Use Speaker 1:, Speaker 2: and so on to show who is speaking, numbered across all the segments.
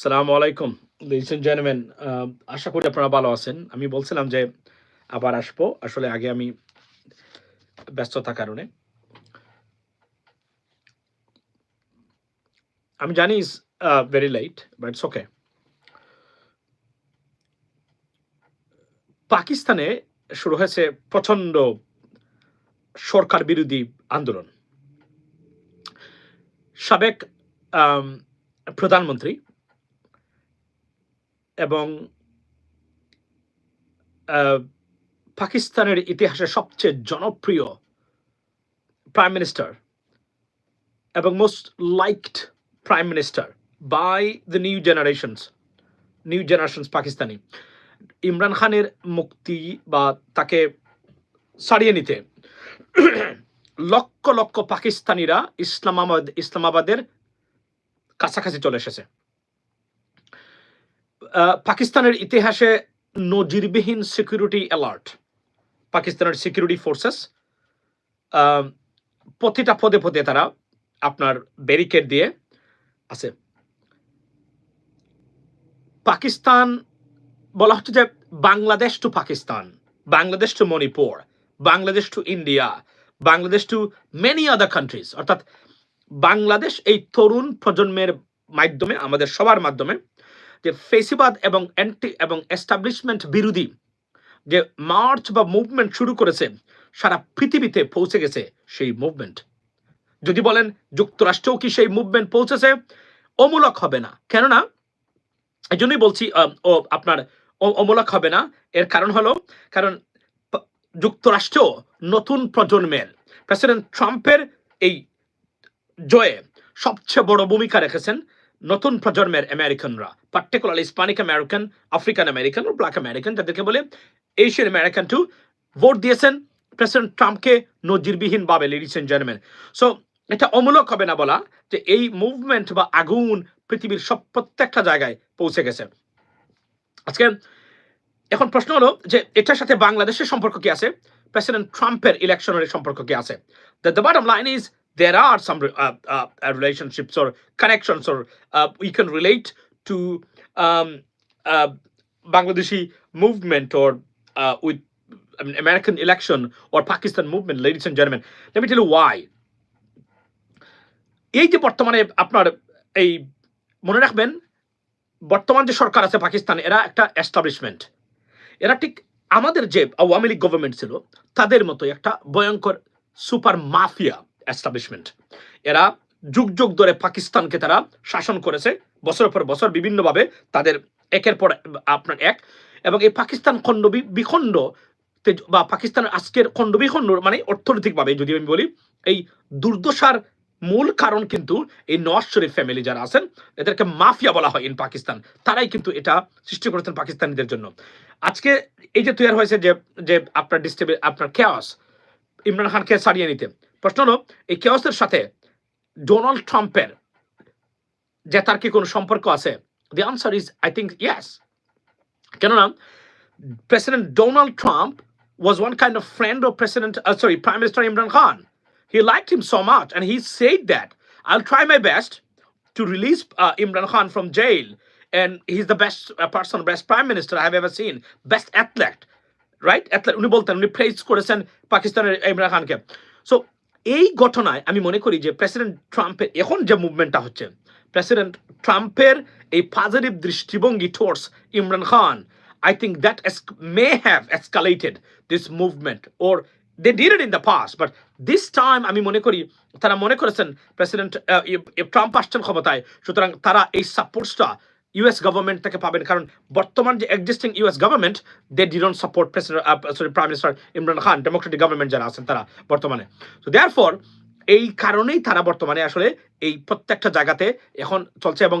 Speaker 1: সালামু আলাইকুম লিডিস আশা করি আপনারা ভালো আছেন। আমি বলছিলাম যে আবার আসব। আসলে আগে আমি ব্যস্ততার কারণে। আমি জানি is very light but okay পাকিস্তানে শুরু হয়েছে প্রচণ্ড সরকার বিরোধী আন্দোলন। সাবেক প্রধানমন্ত্রী এবং পাকিস্তানের ইতিহাসে সবচেয়ে জনপ্রিয় প্রাইম মিনিস্টার এবং most liked prime minister by the new generations new generations Pakistani Imran খানের মুক্তি বা তাকে সারিয়ে নিতে লক্ষ লক্ষ পাকিস্তানিরা ইসলামাবাদ, ইসলামাবাদের কাছাকাছি চলে এসেছে। পাকিস্তানের ইতিহাসে নজিরবিহীন সিকিউরিটি অ্যালার্ট পাকিস্তানের সিকিউরিটি ফোর্সেস প্রতিটা পদে পদে তারা আপনার ব্যারিকেড দিয়ে আছে। পাকিস্তান, বলা হচ্ছে যে Bangladesh to Pakistan, Bangladesh to Manipur, Bangladesh to India, Bangladesh to many other countries অর্থাৎ বাংলাদেশ এই তরুণ প্রজন্মের মাধ্যমে, আমাদের সবার মাধ্যমে যে ফেসিবাদ এবং অ্যান্টি এবং এস্টাবলিশমেন্ট বিরোধী যে মার্চ বা মুভমেন্ট শুরু করেছে, সারা পৃথিবীতে পৌঁছে গেছে সেই মুভমেন্ট যদি বলেন যুক্তরাষ্ট্রেও কি সেই মুভমেন্ট পৌঁছেছে, অমূলক হবে না। কেননা এই জন্যই বলছি ও আপনার অমূলক হবে না। এর কারণ হলো, কারণ যুক্তরাষ্ট্রেও নতুন প্রজন্মের। প্রেসিডেন্ট ট্রাম্পের এই জয়ে সবচেয়ে বড় ভূমিকা রেখেছেন নতুন প্রজন্মের আমেরিকানরা particular Hispanic American African American ও ব্ল্যাক আমেরিকান যাদেরকে বলে এশিয়ান আমেরিকান টু ভোট দিয়েছেন। প্রেসিডেন্ট ট্রাম্পকে নজিরবিহীন ভাবে লেডিস এন্ড জেন্টলম্যান সো এটা অমূলক হবে না বলা যে এই মুভমেন্ট বা আগুন পৃথিবীর সব প্রত্যেকটা জায়গায় পৌঁছে গেছে। আজকে এখন প্রশ্ন হলো যে এটার সাথে বাংলাদেশের সম্পর্ক কি আছে? প্রেসিডেন্ট ট্রাম্পের ইলেকশনের সম্পর্ক কি আছে? The bottom line is there are some uh, uh, uh, relationships or connections or uh, we can relate to um, uh, Bangladeshi movement or uh, with American election or Pakistan movement, ladies and gentlemen. Let me tell you why. এই যে বর্তমানে আপনার এই মনে রাখবেন বর্তমান যে সরকার আছে পাকিস্তান এরা একটা এস্টাবলিশমেন্ট এরা ঠিক আমাদের যে আওয়ামী লীগ গভর্নমেন্ট ছিল তাদের মতো একটা ভয়ঙ্কর সুপার মাফিয়া এস্টাবলিশমেন্ট এরা যুগ যুগ ধরে পাকিস্তানকে তারা শাসন করেছে, বছরের পর বছর বিভিন্নভাবে তাদের একের পর আপনার এক। এবং এই পাকিস্তান খণ্ড বিখণ্ড বা পাকিস্তানের আজকের খণ্ড বিখণ্ড মানে অর্থনৈতিকভাবে যদি আমি বলি, এই দুর্দশার মূল কারণ কিন্তু এই নওয়াজ শরীফ ফ্যামিলি যারা আছেন, এদেরকে মাফিয়া বলা হয় ইন পাকিস্তান। তারাই কিন্তু এটা সৃষ্টি করেছেন পাকিস্তানিদের জন্য। আজকে এই যে তৈরি হয়েছে যে যে আপনার ডিস্ট্রিবে আপনার কেয়াস ইমরান খানকে সারিয়ে নিতে প্রশ্ন হলো এই কেয়াসের সাথে ডোনাল্ড ট্রাম্পের যে তার কি কোনো সম্পর্ক আছে the answer is I think yes কেননা president Donald Trump was one kind of friend of President, uh, sorry, Prime Minister Imran Khan. He liked him so much, and he said that I'll try my best to release uh, Imran Khan from jail. And he's the best uh, person, best prime minister I have ever seen, best athlete, right? Athlete, উনি বলতেন উনি press করেছেন পাকিস্তানের ইমরান খানকে so এই ঘটনায় আমি মনে করি যে প্রেসিডেন্ট ট্রাম্পের এখন যে মুভমেন্টটা হচ্ছে প্রেসিডেন্ট ট্রাম্পের এই পজিটিভ দৃষ্টিভঙ্গি towards Imran Khan that es- may have escalated this movement or they did it in the past, but this time আমি মনে করি, তারা মনে করেছেন প্রেসিডেন্ট ট্রাম্প আসছেন ক্ষমতায়, সুতরাং তারা এই সাপোর্টসটা ইউএস গভর্নমেন্ট থেকে পাবেন। কারণ বর্তমান যে existing US government they didn't support president sorry prime minister Imran Khan democratic government যারা আছেন তারা বর্তমানে। তো দেয়ার ফর এই কারণেই তারা বর্তমানে আসলে এই প্রত্যেকটা জায়গাতে এখন চলছে এবং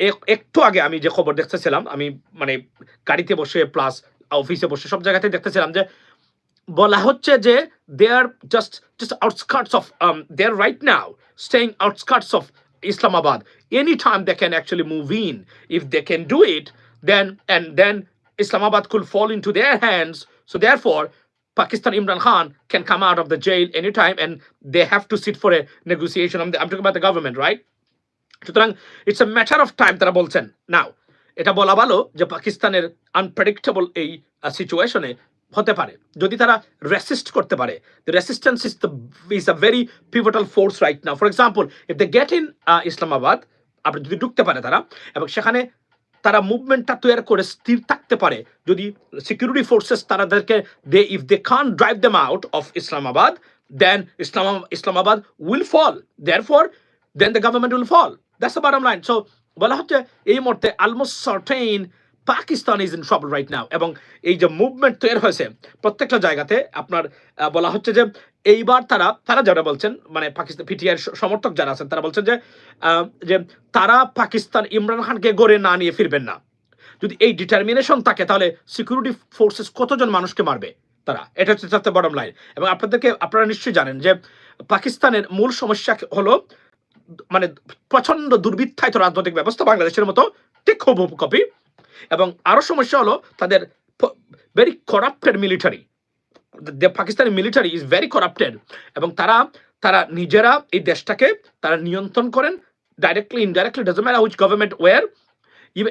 Speaker 1: এক- একটু আগে আমি যে খবর দেখতেছিলাম, আমি মানে গাড়িতে বসে প্লাস অফিসে বসে সব জায়গাতে দেখতেছিলাম যে বলা হচ্ছে যে they are just just outskirts of they are right now staying outskirts of Islamabad any time they can actually move in if they can do it then and then Islamabad could fall into their hands. So therefore, Pakistan Imran Khan can come out of the jail anytime and they have to sit for a negotiation. I'm, I'm talking about the government, right? সুতরাং it's a matter of time তারা বলছেন নাও এটা বলা ভালো যে পাকিস্তানের unpredictable এই সিচুয়েশনে হতে পারে। যদি তারা রেসিস্ট করতে পারে the resistance is the is a very pivotal force right now for example if they get in Islamabad আপনি যদি ঢুকতে পারে তারা, এবং সেখানে তারা মুভমেন্টটা তৈরি করে স্থির থাকতে পারে, যদি সিকিউরিটি ফোর্সেস তাদেরকে they if they can drive them out of Islamabad then Islam Islamabad will fall therefore then the government will fall that's the bottom line so বলা হচ্ছে, এই মুহূর্তে almost certain Pakistan is in trouble right now এবং এই যে movement তৈরি হয়েছে প্রত্যেকটা জায়গাতে আপনার বলা হচ্ছে যে এইবার তারা তারা যারা বলছেন মানে পাকিস্তান পিটিআর সমর্থক যারা আছেন তারা বলছেন যে যে তারা পাকিস্তান ইমরান খানকে গড়ে না নিয়ে ফিরবেন না যদি এই ডিটারমিনেশন থাকে তাহলে সিকিউরিটি ফোর্সেস কতজন মানুষকে মারবে তারা এটা হচ্ছে তাতে বটম লাইন এবং আপনাদেরকে আপনারা নিশ্চয়ই জানেন যে পাকিস্তানের মূল সমস্যা হলো মানে প্রচণ্ড দুর্বৃত্তায়িত রাজনৈতিক ব্যবস্থা বাংলাদেশের মতো ঠিক খুব কপি এবং আরও সমস্যা হলো তাদের very corrupted military Pakistani military is very corrupted এবং তারা তারা নিজেরা এই দেশটাকে তারা নিয়ন্ত্রণ করেন directly indirectly doesn't matter which government war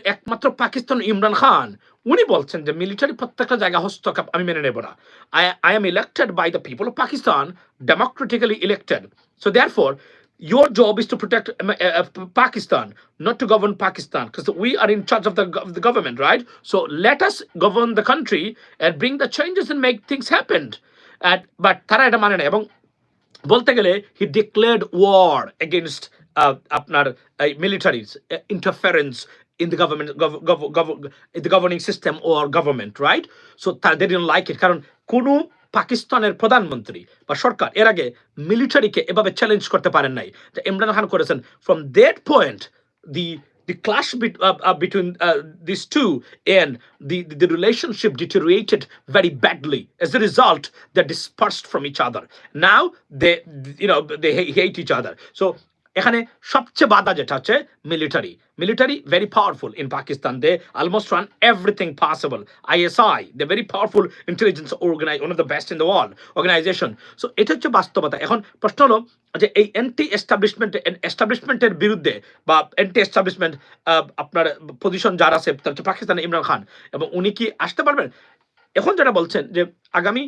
Speaker 1: একমাত্র পাকিস্তান ইমরান খান উনি বলছেন যে মিলিটারি প্রত্যেকটা জায়গা হস্তক্ষেপ আমি মেনে নেব না। I I am elected by the people of Pakistan democratically elected so therefore your job is to protect um, uh, uh, Pakistan, not to govern Pakistan, because we are in charge of the, gov- the government, right? So let us govern the country and bring the changes and make things happen. And, but তারা এটা মানে না এবং বলতে গেলে হি declared war against আপনার military's interference in the government gov, gov, gov, in the governing system or government right so তা- they didn't like it কারণ কোনো পাকিস্তানের প্রধানমন্ত্রী বা সরকার এর আগে মিলিটারিকে এভাবে চ্যালেঞ্জ করতে পারেন নাই ইমরান খান করেছেন from that point the the clash bet, uh, uh, between uh, these two and the, the, the relationship deteriorated very badly. As a result, they dispersed from each other. Now they, you know, they hate each other. So এখানে সবচেয়ে বাধা যেটা হচ্ছে military military very powerful in Pakistan they almost run everything possible ISI they very powerful intelligence organise one of the best in the world organisation so এটা হচ্ছে বাস্তবতা। এখন প্রশ্ন হলো যে এই অ্যান্টি এস্টাবলিশমেন্ট এস্টাবলিশমেন্টের বিরুদ্ধে বা অ্যান্টি এস্টাবলিশমেন্ট আপনার পজিশন যারা আছে, তার হচ্ছে পাকিস্তানের ইমরান খান। এবং উনি কি আসতে পারবেন? এখন যারা বলছেন যে আগামী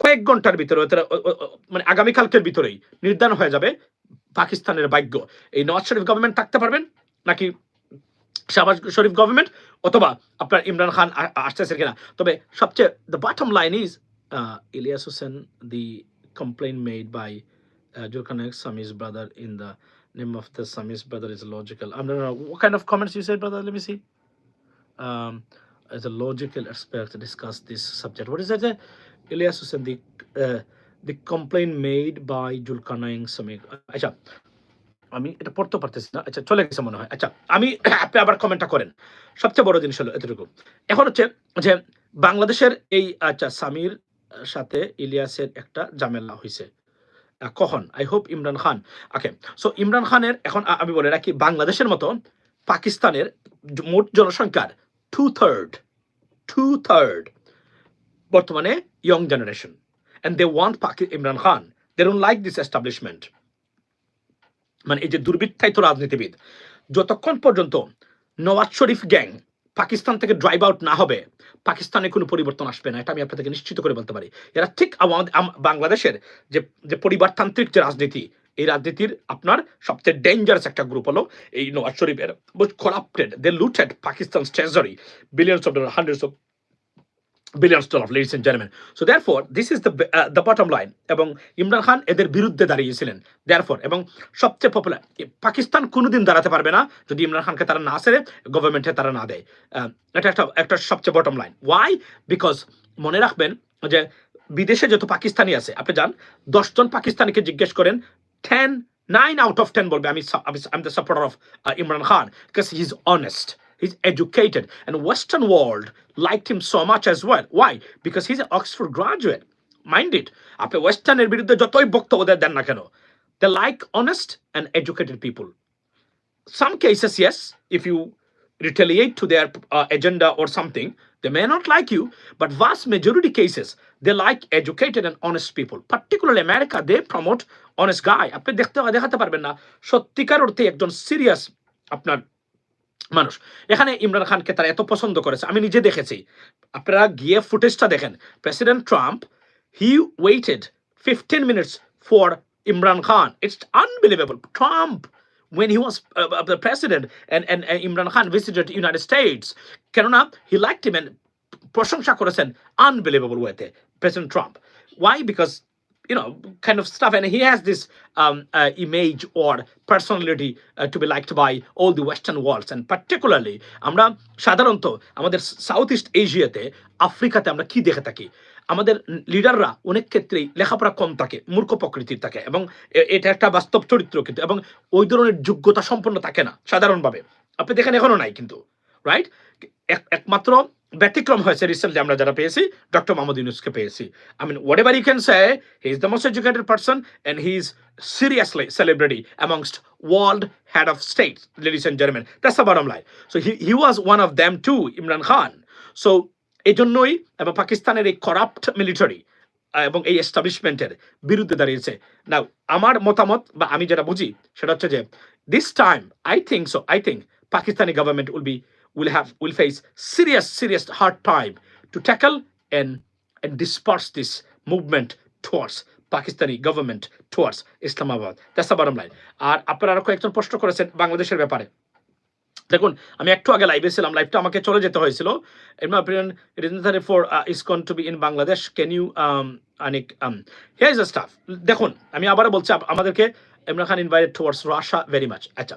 Speaker 1: কয়েক ঘণ্টার ভিতরে মানে আগামীকালকের ভিতরেই নির্ধারণ হয়ে যাবে পাকিস্তানের ভাগ্য। এই নওয়াজ শরীফ গভর্নমেন্ট থাকতে পারবেন? নাকি শাহবাজ শরীফ গভর্নমেন্ট অথবা আপনার ইমরান খান আসতেছে কিনা? তবে সবচেয়ে the bottom line is Ilyas Hossain the complain made by জোরখান Sami's brother in the name of the Sami's brother is logical আমরা what kind of comments you said brother লেমিসি as a logical expect discuss this subject what is as a Ilyas Hussain, the uh, the complaint made by Julkarnain. আচ্ছা আমি এটা পড়তে পারতেছি না আচ্ছা চলে গেছে মনে হয় আচ্ছা আমি আপনি আবার কমেন্টটা করেন সবচেয়ে বড় জিনিস হলো এতটুকু এখন হচ্ছে যে বাংলাদেশের এই আচ্ছা সামির সাথে ইলিয়াসের একটা জামেলা হয়েছে কখন I hope Imran Khan okay so Imran খানের এখন আমি বলে রাখি বাংলাদেশের মতো পাকিস্তানের মোট জনসংখ্যার টু থার্ড টু থার্ড বর্তমানে young generation and they want Paki Imran Khan they don't like this establishment মানে এই যে দুর্বৃত্তায়িত রাজনীতিবিদ, যতক্ষণ পর্যন্ত নওয়াজ শরীফ গ্যাং পাকিস্তান থেকে ড্রাইভ আউট না হবে, পাকিস্তানে কোনো পরিবর্তন আসবে না, এটা আমি আপনাদেরকে নিশ্চিত করে বলতে পারি। এরা ঠিক আমাদের বাংলাদেশের যে যে পরিবারতান্ত্রিক যে রাজনীতি, এই রাজনীতির আপনার সবচেয়ে ডেঞ্জারাস একটা গ্রুপ হলো এই নওয়াজ শরীফের। Corrupted they looted Pakistan treasury billions of dollar hundreds of dollar ladies and gentlemen. So therefore this is the uh, the bottom line. এবং ইমরান খান এদের বিরুদ্ধে দাঁড়িয়েছিলেন। Therefore এবং সবচেয়ে পপুলার পাকিস্তান কোনোদিন দাঁড়াতে পারবে না যদি ইমরান খানকে তারা না সেরে গভর্নমেন্টে তারা না দেয়। এটা একটা একটা সবচেয়ে বটম লাইন ওয়াই বিকজ মনে রাখবেন যে বিদেশে যত পাকিস্তানি আছে আপনি যান দশজন পাকিস্তানিকে জিজ্ঞেস করেন ten nine out of ten বলবে আমি I am the supporter of Imran Khan because he is honest He's educated, and Western world liked him so much as well. Why? Because he's an Oxford graduate. Mind it. আপনি ওয়েস্টার্নের বিরুদ্ধে যতই বক্তব্য দেন দেন না কেন they like honest and educated people. Some cases, yes, if you retaliate to their uh, agenda or something they may not like you but vast majority cases they like educated and honest people particularly america they promote honest guy আপনি দেখতে দেখাতে পারবেন না সত্যিকার অর্থে একজন serious আপনার মানুষ এখানে ইমরান খানকে তারা এত পছন্দ করেছে আমি নিজে দেখেছি আপনারা গিয়ে ফুটেজটা দেখেন president Trump he waited fifteen minutes for Imran Khan it's unbelievable Trump when he was uh, uh, the president and, and, and Imran Khan visited United States কেননা he liked him and প্রশংসা করেছেন unbelievable ওয়েতে why because you know kind of stuff. And he has this um, uh, image or personality uh, to be liked by all the western worlds. And particularly আমরা সাধারণত আমাদের south east এশিয়াতে আফ্রিকাতে আমরা কি দেখে থাকি? আমাদের লিডাররা অনেক ক্ষেত্রেই লেখাপড়া কম থাকে মূর্খ প্রকৃতির থাকে এবং এটা একটা বাস্তব চরিত্র কিন্তু এবং ওই ধরনের যোগ্যতা সম্পন্ন থাকে না সাধারণভাবে। আপনি দেখেন এখনও নাই কিন্তু রাইট একমাত্র ব্যতিক্রম হয়েছে রিসেন্টলি আমরা যারা পেয়েছি ডক্টর মোহাম্মদ ইউনুসকে পেয়েছি I mean whatever you can say he is the most educated person and he is seriously celebrity amongst world head of states, ladies and gentlemen. That's the bottom line. So he, he was one of them too, Imran Khan. So এই জন্যই এবং পাকিস্তানের এই corrupt military এবং এই এস্টাবলিশমেন্টের বিরুদ্ধে দাঁড়িয়েছে না আমার মতামত বা আমি যেটা বুঝি সেটা হচ্ছে যে this time I think so I think Pakistani government will be will have, will face serious serious hard time to tackle and and disperse this movement towards Pakistani government towards Islamabad that's the bottom line আর আপনারা আরও কয়েকজন প্রশ্ন করেছেন বাংলাদেশের ব্যাপারে। দেখুন, আমি একটু আগে লাইভে ছিলাম লাইভটা আমাকে চলে যেতে হয়েছিল। In my opinion for ISKCON to be in Bangladesh can you অনেক হিয়ার ইজ স্টাফ দেখুন, আমি আবারও বলছি আমাদেরকে Imran Khan invited towards Russia very much আচ্ছা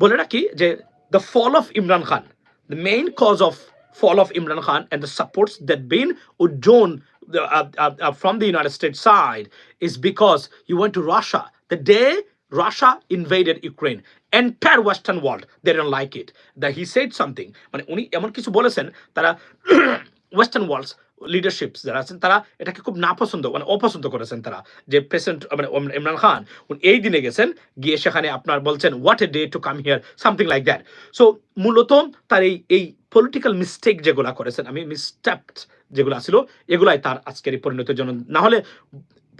Speaker 1: বলে রাখি যে the fall of Imran Khan the main cause of fall of Imran Khan and the supports that been withdrawn the, uh, uh, uh, from the United States side is because he went to Russia. The day Russia invaded Ukraine, entire Western world they don't like it. That he said something. মানে উনি এমন কিছু বলেছেন তারা western world's লিডারশিপস যারা আছেন, তারা এটাকে খুব নাপছন্দ মানে অপছন্দ করেছেন তারা। যে প্রেসিডেন্ট মানে ইমরান খান, উনি এই দিনে গেছেন, গিয়ে সেখানে আপনার বলছেন what a day to come here something like that so মূলত তার এই এই পলিটিক্যাল মিস্টেক যেগুলো করেছেন, আমি মিসস্টেপড যেগুলো ছিল, এগুলাই তার আজকের এই পরিণতির জন্য। না হলে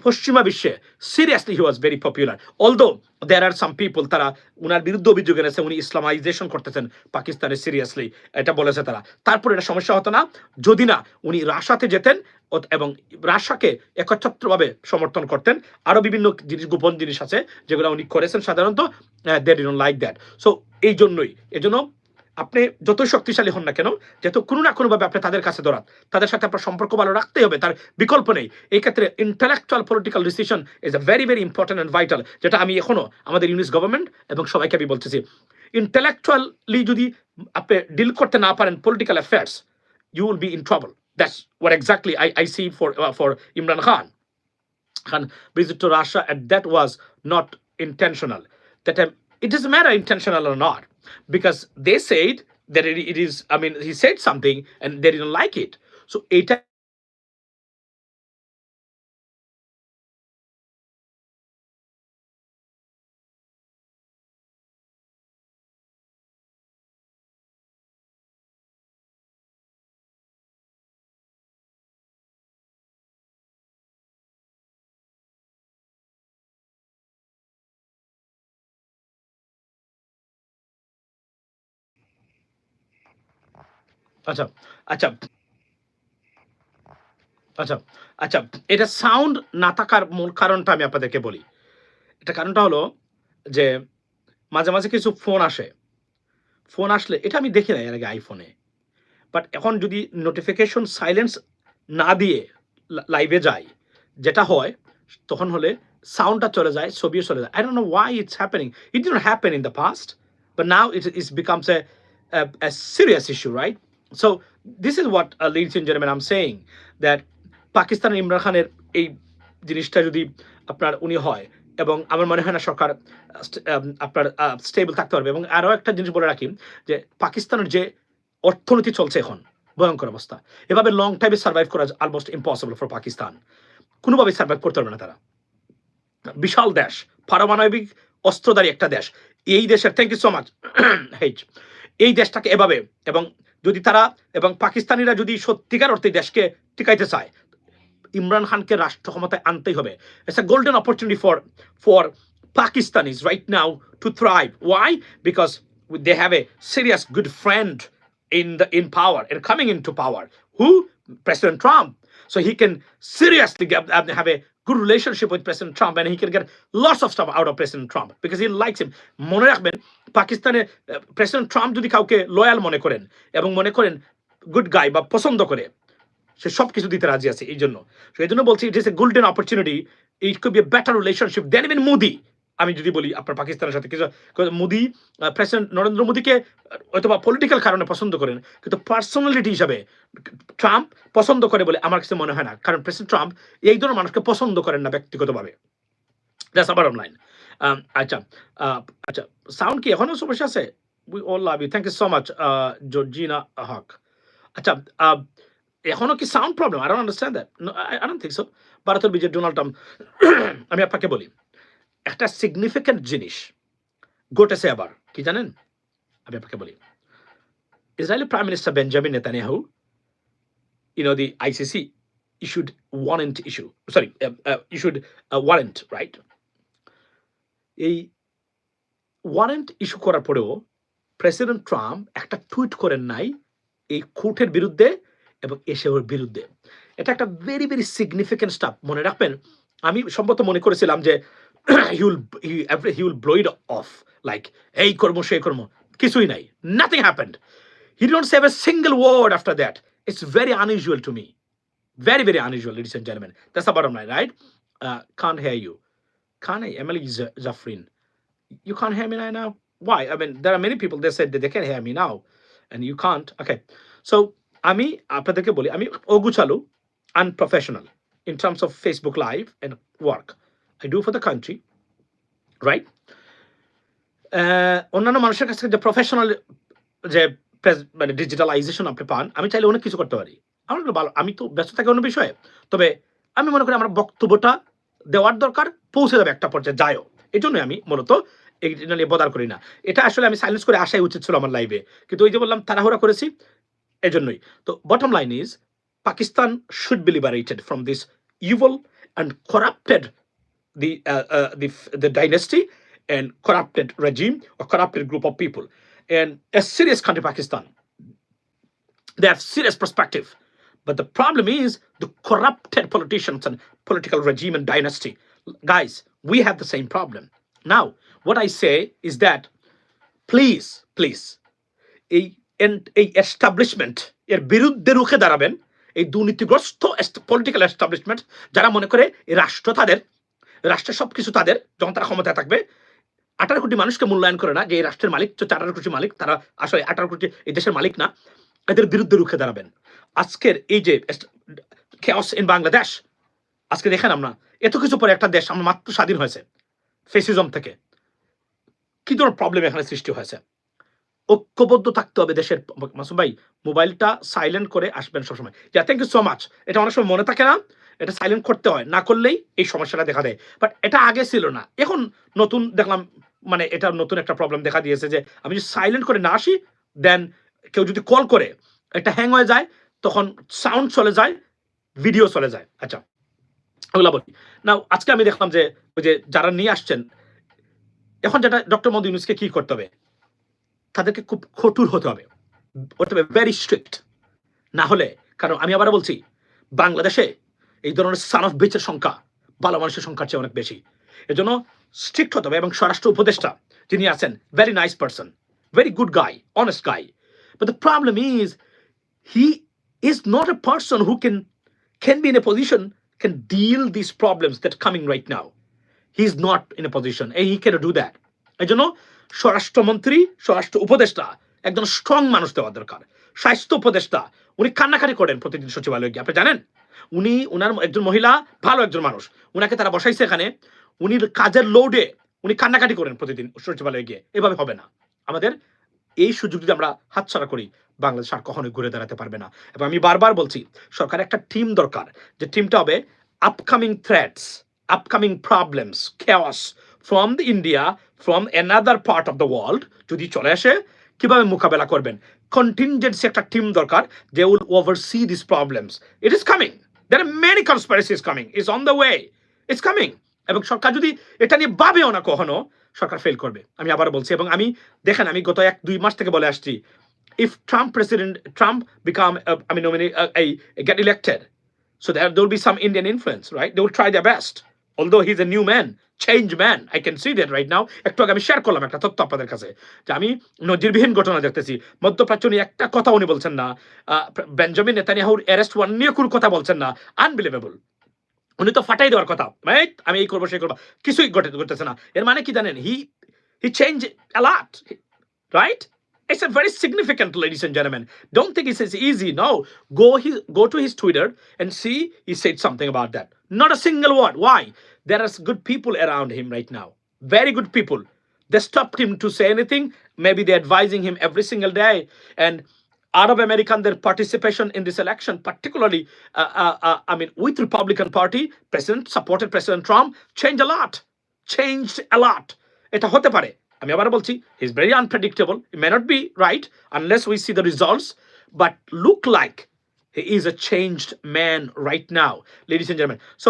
Speaker 1: পশ্চিমা বিশ্বে seriously he was very popular although there are some people তারা উনার বিরুদ্ধে অভিযোগ এনেছে, উনি ইসলামাইজেশন করতেছেন পাকিস্তানে সিরিয়াসলি এটা বলেছে তারা। তারপর এটা সমস্যা হতো না, যদি না উনি রাশাতে যেতেন এবং রাশাকে একচ্ছত্রভাবে সমর্থন করতেন। আরও বিভিন্ন জিনিস, গোপন জিনিস আছে যেগুলো উনি করেছেন সাধারণত they didn't like that so এই জন্যই, এজন্য আপনি যতই শক্তিশালী হন না কেন যেহেতু কোনো না কোনোভাবে আপনি তাদের কাছে দৌড়ান তাদের সাথে আপনার সম্পর্ক ভালো রাখতেই হবে তার বিকল্প নেই এই ক্ষেত্রে intellectual political decision is a very very important and vital যেটা আমি এখনও আমাদের ইউনিস গভর্নমেন্ট এবং সবাইকে আমি বলতেছি ইন্টালেকচুয়ালি যদি আপনি ডিল করতে না পারেন political affairs you will be in trouble. That's what exactly I, I see for uh, for Imran Khan. Khan visit to Russia, and that was not time, it doesn't matter intentional or not, because they said that it, it is. I mean, he said something, and they didn't like it. So it আচ্ছা আচ্ছা। আচ্ছা আচ্ছা এটা sound না থাকার মূল কারণটা আমি আপনাদেরকে বলি। এটা কারণটা হলো যে মাঝে মাঝে কিছু ফোন আসে। ফোন আসলে এটা আমি দেখি না এর আগে আইফোনে বাট এখন যদি নোটিফিকেশন সাইলেন্স না দিয়ে লাইভে যাই যেটা হয় তখন হলে সাউন্ডটা চলে যায় ছবিও চলে যায়। I don't know why it's happening it didn't happen in the past but now it is becomes a serious issue, right? So this is what, uh, ladies and gentlemen, I'm saying that Imran খানের এই জিনিসটা যদি আপনার উনি হয় এবং আমার মনে হয় না সরকার আপনার স্টেবল থাকতে পারবে। এবং আরও একটা জিনিস বলে রাখি যে পাকিস্তানের যে অর্থনীতি চলছে এখন ভয়ঙ্কর অবস্থা। এভাবে লং টাইমে সার্ভাইভ করা অলমোস্ট ইম্পসিবল ফর পাকিস্তান কোনোভাবে সার্ভাইভ করতে পারবে না তারা। বিশাল দেশ পারমাণবিক অস্ত্রধারী একটা দেশ। এই দেশের থ্যাংক ইউ সো মাচ হেজ এই দেশটাকে এভাবে এবং যদি তারা এবং পাকিস্তানিরা যদি সত্যিকার অর্থে দেশকে টিকাইতে চায় ইমরান খানকে রাষ্ট্র ক্ষমতায় আনতেই হবে it's a golden opportunity for for Pakistanis right now to thrive. Why? Because they have a serious good friend in the in power and coming into power. Who? President Trump. So he can seriously uh, have a good relationship with President Trump, and he can get lots of stuff out of President Trump because he likes him. মনে রাখবেন, পাকিস্তানে president Trump যদি কাউকে loyal মনে করেন এবং মনে করেন গুড গাই বা পছন্দ করে, সে সব কিছু দিতে রাজি আছে, এই জন্য। এই জন্য বলছি it is a golden opportunity it could be a better relationship than even Modi আমি যদি বলি আপনার পাকিস্তানের সাথে, কিছু মোদি প্রেসিডেন্ট নরেন্দ্র মোদীকে হয়তো বা পলিটিক্যাল কারণে পছন্দ করেন, কিন্তু পার্সোনালিটি হিসাবে ট্রাম্প পছন্দ করে বলে আমার কাছে মনে হয় না। কারণ প্রেসিডেন্ট ট্রাম্প এই ধরনের মানুষকে পছন্দ করেন না ব্যক্তিগতভাবে। দ্যাটস আবার অনলাইন আচ্ছা আচ্ছা সাউন্ড কি এখনও সমস্যা আছে we all love you thank you so much Georgina Haque আচ্ছা এখনও কি sound problem I don't understand that I don't think so ভারতের বিজয় ডোনাল্ড ট্রাম্প আমি আপনাকে বলি। একটা সিগনিফিক্যান্ট জিনিস ঘটেছে আবার কি জানেন? আমি আপনাকে বলি। Israeli prime minister Benjamin Netanyahu issued warrant issue sorry uh, uh, issued a warrant right? এই ওয়ারেন্ট ইস্যু করার পরেও প্রেসিডেন্ট ট্রাম্প একটা টুইট করেন নাই এই কোর্টের বিরুদ্ধে এবং এসেওর বিরুদ্ধে। এটা একটা ভেরি ভেরি সিগনিফিক্যান্ট স্টাফ মনে রাখবেন? আমি সম্ভবত মনে করেছিলাম যে he'll he'll blowed off like এই কর্ম সেই কর্ম কিছুই নাই nothing happened he don't say a single word after that it's very unusual to me very very unusual ladies and gentlemen that's the bottom line right uh, can't hear you can't I Emily Z- Zafrin you can't hear me right now why I mean there are many people that said that they can hear me now and you can't okay so আমি আপনাদেরকে বলি আমি অগুছালু unprofessional in terms of Facebook live and work I do for the country right? Uh, অন্যান্য মানুষের কাছ থেকে যে professional যে মানে ডিজিটালাইজেশন আপনি পান আমি চাইলে অনেক কিছু করতে পারি। আমার ভালো আমি তো ব্যস্ত থাকি অন্য বিষয়ে তবে আমি মনে করি আমার বক্তব্যটা দেওয়ার দরকার পৌঁছে যাবে একটা পর্যায়ে যায়ও। এই জন্যই আমি মূলত এটা নিয়ে বদার করি না। এটা আসলে আমি সাইলেন্স করে আসাই উচিত ছিল আমার লাইভে কিন্তু ওই যে বললাম তাড়াহুড়া করেছি এই জন্যই তো bottom line is Pakistan should be liberated from this evil and corrupted the uh, uh, the the dynasty and corrupted regime or corrupted group of people and a serious country pakistan they have serious perspective but the problem is the corrupted politicians and political regime and dynasty guys we have the same problem now what i say is that please please এই N- এই establishment এর বিরুদ্ধে রুখে দাঁড়াবেন এই দুর্নীতিগ্রস্ত political establishment যারা মনে করে এই রাষ্ট্র তাদের রাষ্ট্রের সবকিছু তাদের, যখন তারা ক্ষমতায় থাকবে, আঠারো কোটি মানুষকে মূল্যায়ন করে না যে এই রাষ্ট্রের মালিক হচ্ছে আঠারো কোটি মালিক, তারা আসলে আঠারো কোটি এই দেশের মালিক না, এদের বিরুদ্ধে রুখে দাঁড়াবেন। আজকের এই যে খেয়াস ইন বাংলাদেশ আজকে দেখেন আমরা, এত কিছু পরে একটা দেশ আমরা মাত্র স্বাধীন হয়েছে ফেসিজম থেকে। কি ধরনের প্রবলেম এখানে সৃষ্টি হয়েছে? ঐক্যবদ্ধ থাকতে হবে দেশের, মাসুম ভাই, মোবাইলটা সাইলেন্ট করে আসবেন সবসময়। থ্যাংক ইউ সো মাচ এটা অনেক সময় মনে থাকে না এটা সাইলেন্ট করতে হয়, না করলেই এই সমস্যাটা দেখা দেয়। বাট এটা আগে ছিল না। এখন নতুন দেখলাম মানে এটা নতুন একটা প্রবলেম দেখা দিয়েছে যে, আমি যদি সাইলেন্ট করে না আসি দেন কেউ যদি কল করে, একটা হ্যাং হয়ে যায়, তখন সাউন্ড চলে যায় ভিডিও চলে যায়। আচ্ছা ওগুলা বলি। না আজকে আমি দেখলাম যে, ওই যে যারা নিয়ে আসছেন, এখন যেটা ডক্টর মোদী ইউনুসকে কি করতে হবে? তাদেরকে খুব কঠোর হতে হবে। হতে হবে ভেরি স্ট্রিক্ট না হলে, কারণ আমি আবার বলছি, বাংলাদেশে এই ধরনের সান অফ বিচের সংখ্যা ভালো মানুষের সংখ্যার চেয়ে অনেক বেশি। এজন্য স্ট্রিক্ট হতে হবে এবং স্বরাষ্ট্র উপদেষ্টা যিনি আছেন very nice person very good guy honest guy but the problem is he is not a person who can can be in a position can deal this problems that coming right now he is not in a position he can do that এই জন্য স্বরাষ্ট্রমন্ত্রী, স্বরাষ্ট্র উপদেষ্টা, একজন strong মানুষ দেওয়া দরকার। স্বাস্থ্য উপদেষ্টা, উনি কান্নাকাটি করেন প্রতিদিন সচিবালয়ে গিয়ে। আপনি জানেন? উনি উনার একজন মহিলা, ভালো একজন মানুষ। উনাকে তারা বসাইছে এখানে। উনি কাজের লোডে উনি কান্নাকাটি করেন প্রতিদিন সচিবালয়ে গিয়ে। এভাবে হবে না। আমাদের এই সুযোগ যদি আমরা হাতছাড়া করি, বাংলাদেশ আর কখনোই ঘুরে দাঁড়াতে পারবে না। এবং আমি বারবার বলছি সরকার একটা টিম দরকার। যে টিমটা হবে upcoming threats upcoming problems chaos from the India from another part of the world যদি চলে আসে, কীভাবে মোকাবেলা করবেন? কন্টিনজেন্সি একটা টিম দরকার they will oversee this problems it is coming there are many conspiracies coming is on the way it's coming এবং সরকার যদি এটা নিয়ে ভাবেও না কখনো সরকার ফেল করবে আমি আবার বলছি এবং আমি দেখেন আমি গত এক দুই মাস থেকে বলে আসছি if Trump president Trump become uh, I mean nominate uh, a, get elected, so there there will be some Indian influence, right? They will try their best. Although he's a man, change man, I can see that right একটু আগে আমি share করলাম একটা তথ্য আপনাদের কাছে যে আমি নজিরবিহীন ঘটনা দেখতেছি মধ্যপ্রাচ্য নিয়ে একটা কথা উনি বলছেন না বেঞ্জামিন নেতানিয়াহুর অ্যারেস্ট ওয়ান নিয়ে কোনো কথা বলছেন না আনবিলিভেবল উনি তো ফাটাই দেওয়ার কথা right? আমি এই করব সেই করব কিছুই ঘটে ঘটেছে না এর মানে কি জানেন he he change alert right? It's a very significant, ladies and gentlemen. Don't think it's easy. No, go his, go to his Twitter and see he said something about that. Not a single word. Why? There are good people around him right now. Very good people. They stopped him to say anything. Maybe they're advising him every single day. And Arab American, their participation in this election, particularly, uh, uh, uh, I mean, with Republican Party, President supported President Trump, changed a lot. Changed a lot. এটা হতে পারে আমি আবার বলছি he is very unpredictable he may not be right unless we see the results but look like he is a changed man right now ladies and gentleman so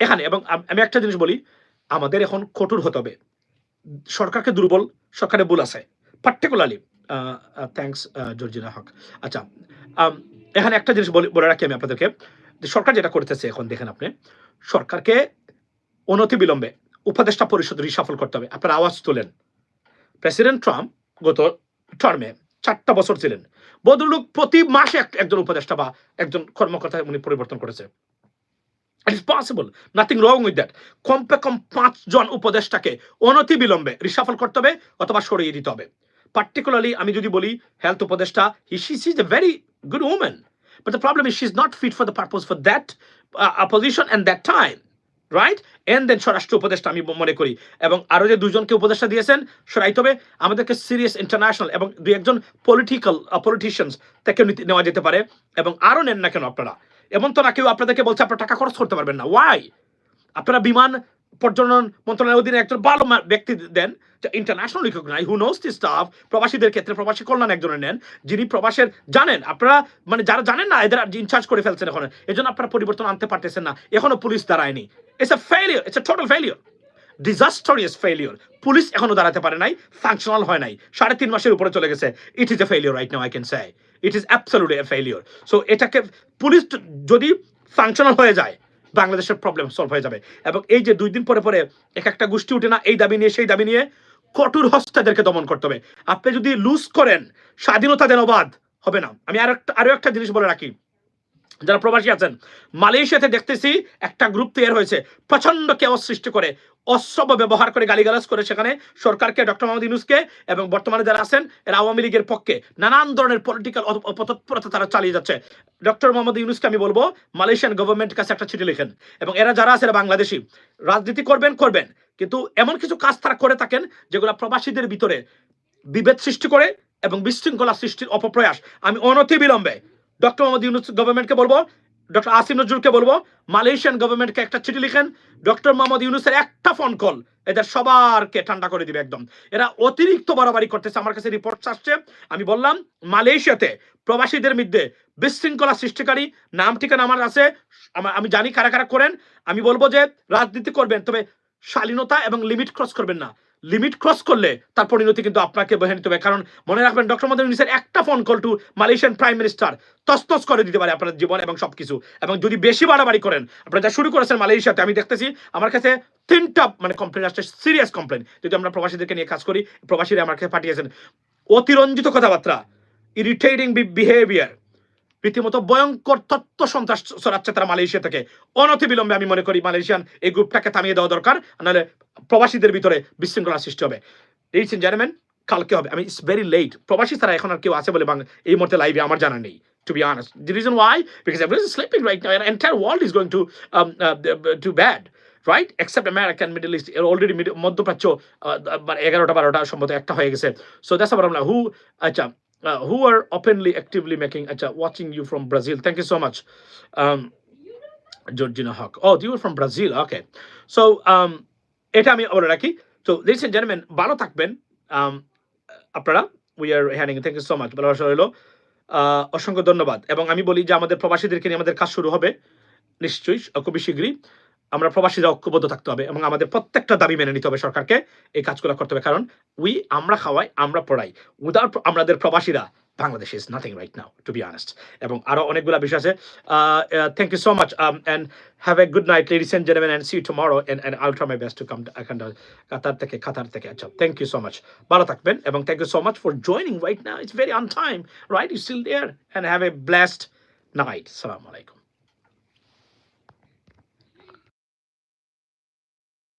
Speaker 1: এখানে, এবং আমি একটা জিনিস বলি, আমাদের এখন কঠোর হতে হবে। সরকারকে দুর্বল সরকারে ভুল আছে। Particularly thanks Georgina Haque. আচ্ছা এখানে একটা জিনিস বলি রাখি আমি আপনাদেরকে। সরকার যেটা করতেছে এখন, দেখেন আপনি, সরকারকে অনতি বিলম্বে উপদেষ্টা পরিষদ রিসাফল করতে হবে। আপনার আওয়াজ তোলেন। প্রেসিডেন্ট ট্রাম্প গত টার্মে চারটা বছর ছিলেন। বদলুক প্রতি মাসে এক- একজন উপদেষ্টা বা একজন কর্মকর্তা উনি পরিবর্তন করেছে। It is possible nothing wrong with that কমপে কম পাঁচজন উপদেষ্টাকে অনতি বিলম্বে রিসাফল করতে হবে অথবা সরিয়ে দিতে হবে পার্টিকুলারলি আমি যদি বলি হেলথ উপদেষ্টা he she is a very good women but the problem is she is not fit for the purpose for that position and that time right and then স্বরাষ্ট্র উপদেষ্টা আমি মনে করি এবং আরও যে দুজনকে উপদেষ্টা দিয়েছেন সরাইতে হবে আমাদেরকে সিরিয়াস ইন্টারন্যাশনাল এবং দুই একজন পলিটিক্যাল পলিটিশিয়ানস তাকে নেওয়া যেতে পারে এবং আরও নেন না কেন আপনারা এমন তো না কেউ আপনাদেরকে বলছে, আপনারা টাকা খরচ করতে পারবেন না। ওয়াই আপনারা বিমান পর্যটন মন্ত্রণালয়ের অধীনে একজন ভালো ব্যক্তি then international recognise who knows the stuff প্রবাসীদের ক্ষেত্রে প্রবাসী কল্যাণ একজনের নেন, যিনি প্রবাসের জানেন। আপনারা মানে যারা জানেন না, এদের ইনচার্জ করে ফেলছেন এখন। এজন্য আপনারা পরিবর্তন আনতে পারতেছেন না। এখনও police দাঁড়ায়নি। It's a failure it's a total failure disastrous failure police এখনও দাঁড়াতে পারে নাই ফাংশনাল হয় নাই। সাড়ে তিন মাসের উপরে চলে গেছে। It is a failure right now I can say it is absolutely a failure so এটাকে পুলিশ যদি ফাংশনাল হয়ে যায়, বাংলাদেশের প্রবলেম সলভ হয়ে যাবে। এবং এই যে দুই দিন পরে পরে এক একটা গোষ্ঠী উঠে না, এই দাবি নিয়ে, সেই দাবি নিয়ে কঠোর হস্তে এদেরকে দমন করতে হবে। আপনি যদি লুজ করেন, স্বাধীনতা যেন বাদ হবে না। আমি আরও একটা আরও একটা জিনিস বলে রাখি। যারা প্রবাসী আছেন, মালয়েশিয়াতে দেখতেছি একটা গ্রুপ তৈরি হয়েছে প্রচণ্ড কেওয়াস সৃষ্টি করে। অস্ত্র ব্যবহার করে গালিগালাজ করে সেখানে সরকারকে, ডক্টর মোহাম্মদ ইউনুসকে এবং বর্তমানে যারা আছেন, এরা আওয়ামী লীগের পক্ষে নানান ধরনের পলিটিক্যাল অপতৎপরতা তারা চালিয়ে যাচ্ছে। ডক্টর মোহাম্মদ ইউনুসকে আমি বলব মালয়েশিয়ান গভর্নমেন্টের কাছে একটা চিঠি লিখেন এবং এরা যারা আছে, এরা বাংলাদেশি। রাজনীতি করবেন করবেন, কিন্তু এমন কিছু কাজ তারা করে থাকেন যেগুলো প্রবাসীদের ভিতরে বিভেদ সৃষ্টি করে এবং বিশৃঙ্খলা সৃষ্টির অপপ্রয়াস। আমি অনতি বিলম্বে ডক্টর মোহাম্মদ ইউনুস গভর্নমেন্টকে বলব ডক্টর আসিম নজরুলকে বলব, মালয়েশিয়ান গভর্নমেন্টকে একটা চিঠি লিখেন, ডক্টর মোহাম্মদ ইউনুসের একটা ফোন কল এদের সবারকে ঠান্ডা করে দিবে একদম। এরা অতিরিক্ত বাড়াবাড়ি করতেছে, আমার কাছে রিপোর্ট আসছে। আমি বললাম, মালয়েশিয়াতে প্রবাসীদের মধ্যে বিশৃঙ্খলা সৃষ্টিকারী, নাম ঠিকানা আমার আছে, আমি জানি কারা কারা করেন। আমি বলব যে, রাজনীতি করবেন, তবে শালীনতা এবং লিমিট ক্রস করবেন না। লিমিট ক্রস করলে তার পরিণতি কিন্তু আপনাকে বহে নিতে হবে। কারণ মনে রাখবেন, ডক্টর মোহাম্মদ ইউনুসের একটা phone call to Malaysian prime minister তস্তস করে দিতে পারে আপনার জীবন এবং সবকিছু। এবং যদি বেশি বাড়াবাড়ি করেন, আপনারা যা শুরু করেছেন মালয়েশিয়াতে, আমি দেখতেছি আমার কাছে তিনটা মানে কমপ্লেন আসছে সিরিয়াস কমপ্লেন যদি আমরা প্রবাসীদেরকে নিয়ে কাজ করি, প্রবাসীরা আমার কাছে পাঠিয়েছেন। অতিরঞ্জিত কথাবার্তা ইরিটেটিং বিহেভিয়ার রীতিমতো ভয়ঙ্কর তত্ত্ব সন্ত্রাস ছড়াচ্ছে তারা মালয়েশিয়া থেকে। অনতি বিলম্বে আমি মনে করি মালয়েশিয়ান এই গ্রুপটাকে থামিয়ে দেওয়া দরকার নাহলে প্রবাসীদের ভিতরে বিশৃঙ্খলা সৃষ্টি হবে। এন্ড জেন্টলম্যান কালকে হবে। আমি ইটস ভেরি লেট প্রবাসী ছাড়া এখন আর কেউ আছে বলে এই মুহূর্তে লাইভে আমার জানা নেই to be honest. The reason why, because everyone is sleeping right now, and entire world is going to um, uh, to bed. Except America and Middle East, already mid- মধ্যপ্রাচ্য uh, মানে এগারোটা বারোটা সম্ভবত একটা হয়ে গেছে। সো দ্যাটস হু আচ্ছা uh, who are openly actively making acha, watching you from Brazil. Thank you so much. Um, Georgina Hawk. Oh, you were from Brazil. Okay. So, um, এটা আমি বলে রাখি তো ladies and gentlemen ভালো থাকবেন um, আপনারা we are handing thank you so much ভালোবাসা রইল অসংখ্য ধন্যবাদ এবং আমি বলি যে আমাদের প্রবাসীদেরকে নিয়ে আমাদের কাজ শুরু হবে নিশ্চয়ই খুবই শীঘ্রই আমরা প্রবাসীরা ঐক্যবদ্ধ থাকতে হবে এবং আমাদের প্রত্যেকটা দাবি মেনে নিতে হবে সরকারকে। এই কাজগুলো করতে হবে কারণ উই আমরা খাওয়াই, আমরা পড়াই। উদার আমাদের প্রবাসীরা Bangladesh is nothing right now to be honest এবং আরও অনেকগুলো বিষয় আছে। Thank you so much and have a good night ladies and gentleman and see you tomorrow and and I'll try my best to come Qatar থেকে Qatar থেকে আচ্ছা thank you so much ভালো থাকবেন, এবং thank you so much for joining right now it's very on time right you still there and have a blessed night সালাম আলাইকুম